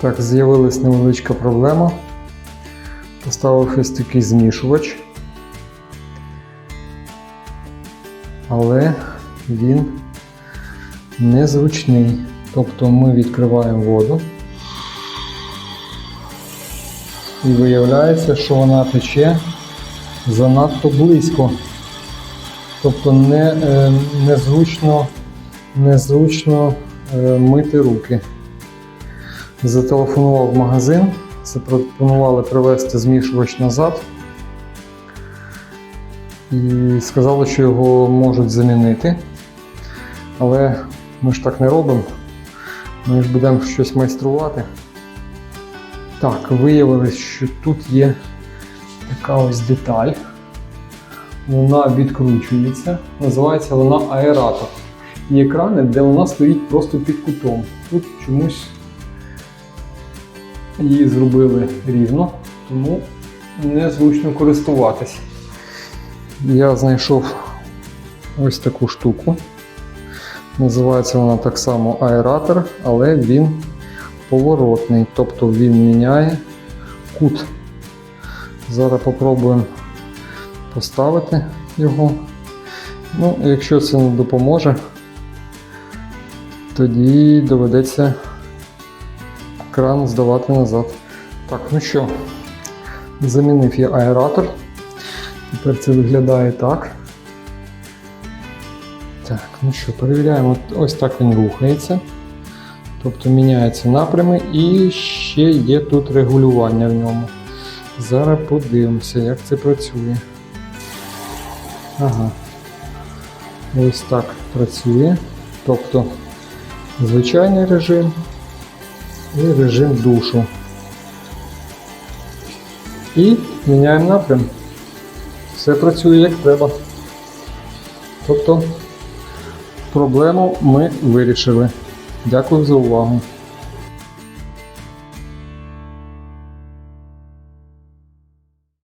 Так, з'явилась невеличка проблема. Поставив такий змішувач. Але він незручний. Тобто ми відкриваємо воду. І виявляється, що вона тече занадто близько. Тобто не, е, незручно, незручно е, мити руки. Зателефонував в магазин, запропонували привезти змішувач назад. І сказали, що його можуть замінити. Але ми ж так не робимо. Ми ж будемо щось майструвати. Так, виявилось, що тут є така ось деталь. Вона відкручується. Називається вона аератор. І екрани, де вона стоїть просто під кутом. Тут чомусь її зробили рівно, тому незручно користуватись. Я знайшов ось таку штуку. Називається вона так само аератор, але він поворотний, тобто він міняє кут. Зараз попробуємо поставити його. Ну, якщо це не допоможе, тоді доведеться кран здавати назад. Так, ну що, замінив я аератор. Тепер це виглядає так. Так, ну що, перевіряємо, ось так він рухається. Тобто міняються напрями і ще є тут регулювання в ньому. Зараз подивимося, як це працює. Ага. Ось так працює. Тобто звичайний режим і режим душу. І міняємо напрям. Все працює як треба. Тобто проблему ми вирішили. Дякую за увагу.